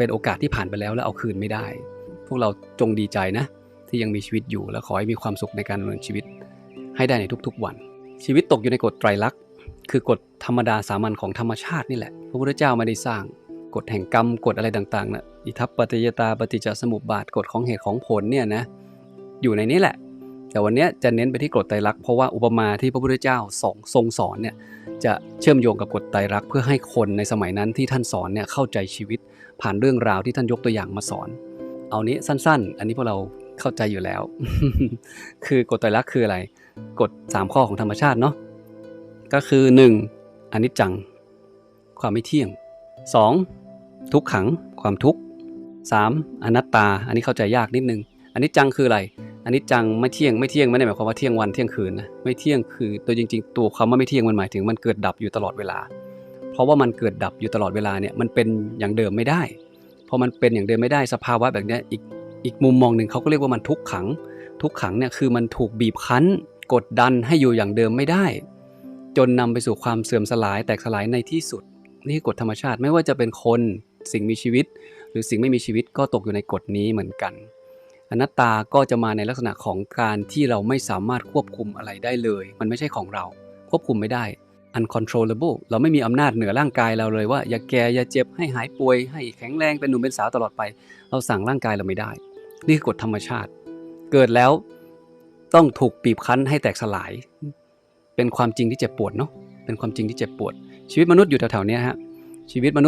เป็นโอกาสที่ผ่านไปแล้วแล้วเอาคืนไม่ได้ พวกเราจงดีใจนะ ที่ยังมีชีวิตอยู่ และขอให้มีความสุขในการดำเนินชีวิต ให้ได้ในทุกๆวัน ชีวิตตกอยู่ในกฎไตรลักษณ์คือกฎธรรมดาสามัญของธรรมชาตินี่แหละ พระพุทธเจ้าไม่ได้สร้างกฎแห่งกรรมกฎอะไรต่างๆนะอิทัปปัจจยตาปฏิจจสมุปบาทกฎของเหตุของผลเนี่ยนะอยู่ในนี้แหละ แต่วันนี้จะเน้นไปที่กฎไตรลักษณ์เพราะว่าอุปมาที่พระพุทธเจ้าสองทรงสอนเนี่ยจะเชื่อมโยงกับกฎไตรลักษณ์เพื่อให้คนในสมัยนั้นที่ท่านสอนเนี่ยเข้าใจชีวิต ผ่านเรื่องราวที่ท่านยกตัวอย่างมาสอน เอานี้สั้น ๆ อันนี้พวกเราเข้าใจอยู่แล้ว คือกฎไตรลักษณ์คืออะไรกฎ3ข้อของธรรมชาติเนาะก็คือ 1. อนิจจัง ความไม่เที่ยง 2. ทุกขัง ความทุกข์ 3. อนัตตา อันนี้เข้าใจยากนิดนึงอนิจจังคืออะไร อันิจจังไม่เที่ยงไม่เที่ยงไม่ได้หมายความว่าเที่ยงวันเที่ยงคืนนะไม่เที่ยงคือตัวจริง ๆ ตัวคำว่าไม่เที่ยงมันหมายถึงมันเกิดดับอยู่ตลอดเวลา เพราะว่ามันเกิดดับอยู่ตลอดเวลาเนี่ยมันเป็นอย่างเดิมไม่ได้พอมันเป็นอย่างเดิมไม่ได้สภาวะแบบนี้อีกอีกมุมมองหนึ่งเขาก็เรียกว่ามันทุกขัง ทุกขังเนี่ยคือมันถูกบีบคั้น กดดันให้อยู่อย่างเดิมไม่ได้ จนนำไปสู่ความเสื่อมสลายแตกสลายในที่สุด นี่คือกฎธรรมชาติไม่ว่าจะเป็นคนสิ่งมีชีวิต หรือสิ่งไม่มีชีวิตก็ตกอยู่ในกฎนี้เหมือนกัน อนัตตาก็จะมาในลักษณะของการที่เราไม่สามารถควบคุมอะไรได้เลย มันไม่ใช่ของเรา ควบคุมไม่ได้ uncontrollable เราไม่มีอำนาจเหนือร่างกายเราเลยว่า อย่าแก่อย่าเจ็บให้หายป่วย ให้แข็งแรงเป็นหนุ่มเป็นสาวตลอดไป เราสั่งร่างกายเราไม่ได้ นี่คือกฎธรรมชาติ เกิดแล้วต้องถูกบีบคั้นให้แตกสลาย เป็นความจริงที่เจ็บปวดเนาะเป็นความจริงที่เจ็บปวด ชีวิตมนุษย์อยู่แถวๆนี้ฮะชีวิตมนุษย์